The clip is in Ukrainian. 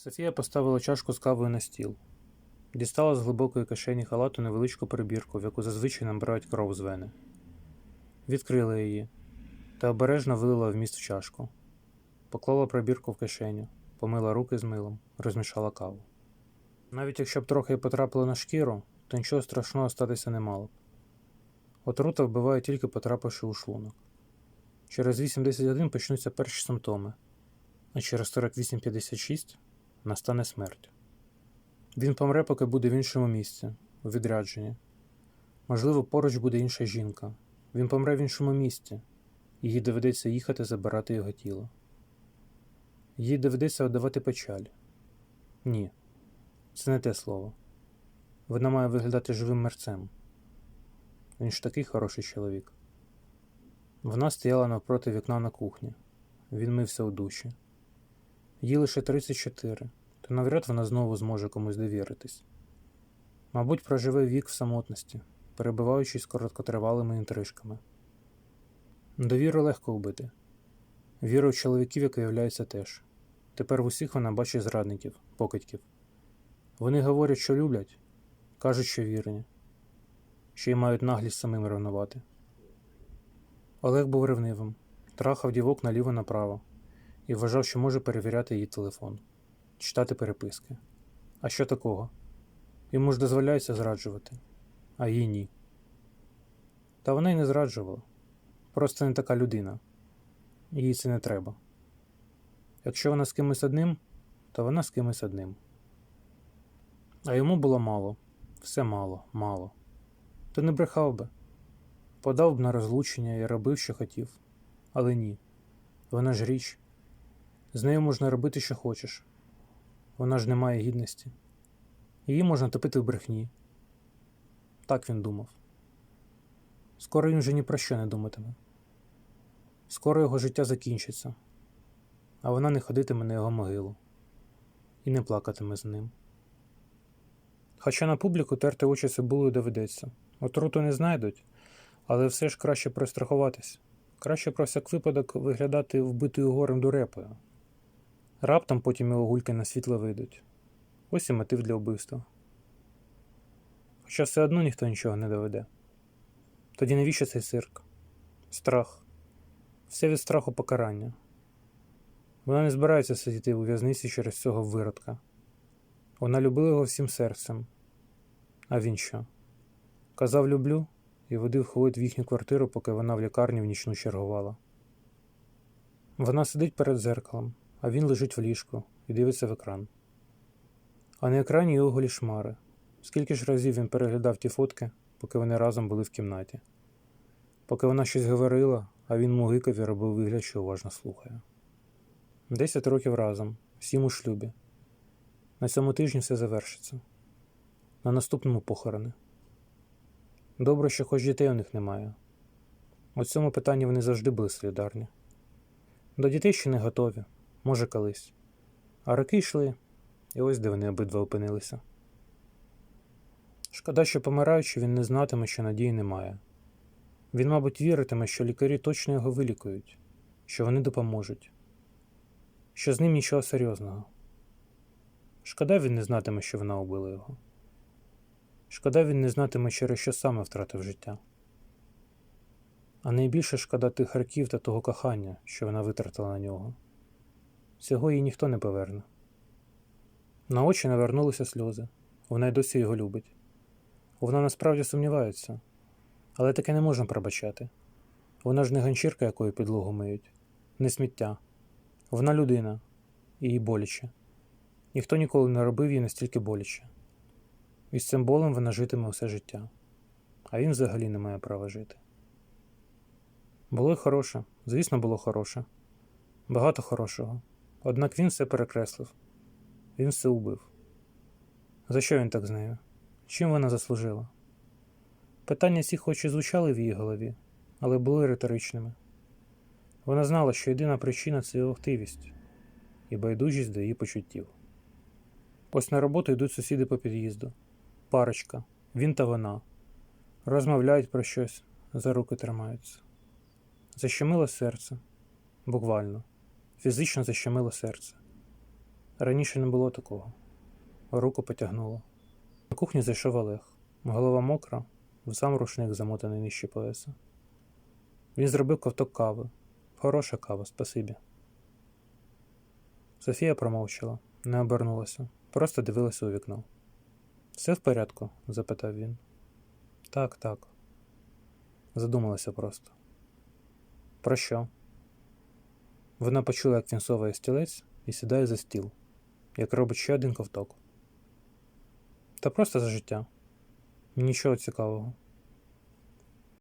Софія поставила чашку з кавою на стіл. Дістала з глибокої кишені халату невеличку прибірку, в яку зазвичай набирають кров з вени. Відкрила її та обережно вилила вміст в чашку. Поклала прибірку в кишеню, помила руки з милом, розмішала каву. Навіть якщо б трохи потрапило на шкіру, то нічого страшного статися не мало б. Отрута вбиває тільки потрапивши у шлунок. Через 8-10 годин почнуться перші симптоми, а через 48-56 настане смерть. Він помре, поки буде в іншому місці, у відрядженні. Можливо, поруч буде інша жінка. Він помре в іншому місті, і їй доведеться їхати забирати його тіло. Їй доведеться віддавати печаль. Ні, це не те слово. Вона має виглядати живим мерцем. Він ж такий хороший чоловік. Вона стояла навпроти вікна на кухні. Він мився у душі. Їй лише 34, то навряд вона знову зможе комусь довіритись. Мабуть, проживе вік в самотності, перебиваючись короткотривалими інтрижками. Довіру легко вбити. Віру в чоловіків, як виявляється, теж. Тепер в усіх вона бачить зрадників, покидьків. Вони говорять, що люблять, кажуть, що вірні, ще й мають наглість самим ревнувати. Олег був ревнивим, трахав дівок наліво направо і вважав, що може перевіряти її телефон, читати переписки. А що такого? Йому ж дозволяється зраджувати, а їй ні. Та вона й не зраджувала. Просто не така людина. Їй це не треба. Якщо вона з кимось одним, то вона з кимось одним. А йому було мало, все мало, мало. То не брехав би, подав б на розлучення і робив, що хотів. Але ні, вона ж річ. З нею можна робити, що хочеш. Вона ж не має гідності. Її можна топити в брехні. Так він думав. Скоро він вже ні про що не думатиме. Скоро його життя закінчиться, а вона не ходитиме на його могилу і не плакатиме з ним. Хоча на публіку терти очі цибулею доведеться. Отруту не знайдуть, але все ж краще пристрахуватись. Краще про всяк випадок виглядати вбитою горем дурепою. Раптом потім його гульки на світло вийдуть. Ось і мотив для вбивства. Хоча все одно ніхто нічого не доведе. Тоді навіщо цей цирк? Страх. Все від страху покарання. Вона не збирається сидіти у в'язниці через цього виродка. Вона любила його всім серцем. А він що? Казав люблю і водив ходить в їхню квартиру, поки вона в лікарні в нічну чергувала. Вона сидить перед зеркалом, а він лежить в ліжку і дивиться в екран. А на екрані його голі шмари. Скільки ж разів він переглядав ті фотки, поки вони разом були в кімнаті. Поки вона щось говорила, а він мугикав і робив вигляд, що уважно слухає. Десять років разом, всім у шлюбі. На цьому тижні все завершиться. На наступному похорони. Добре, що хоч дітей у них немає. У цьому питанні вони завжди були солідарні. До дітей ще не готові, може, колись. А роки йшли, і ось де вони обидва опинилися. Шкода, що помираючи, він не знатиме, що надії немає. Він, мабуть, віритиме, що лікарі точно його вилікують, що вони допоможуть, що з ним нічого серйозного. Шкода він не знатиме, що вона убила його. Шкода він не знатиме, через що саме втратив життя. А найбільше шкода тих років та того кохання, що вона витратила на нього. Цього їй ніхто не поверне. На очі навернулися сльози. Вона й досі його любить. Вона насправді сумнівається, але таке не можна пробачати. Вона ж не ганчірка, якою підлогу миють, не сміття. Вона людина, і їй боляче. Ніхто ніколи не робив їй настільки боляче. І з цим болем вона житиме все життя, а він взагалі не має права жити. Було й хороше, звісно, було хороше, багато хорошого. Однак він все перекреслив, він все убив. За що він так з нею? Чим вона заслужила? Питання ці хоч і звучали в її голові, але були риторичними. Вона знала, що єдина причина це його хтивість і байдужість до її почуттів. Ось на роботу йдуть сусіди по під'їзду. Парочка, він та вона. Розмовляють про щось, за руки тримаються. Защемило серце, буквально, фізично защемило серце. Раніше не було такого. Руку потягнуло. На кухню зайшов Олег. Голова мокра, в сам рушник замотаний нижче пояса. Він зробив ковток кави. Хороша кава, спасибі. Софія промовчала, не обернулася, просто дивилася у вікно. Все в порядку? запитав він. Так, так. Задумалася просто. Про що? Вона почула, як він соває стілець і сідає за стіл, як робить ще один ковток. Та просто за життя. Нічого цікавого.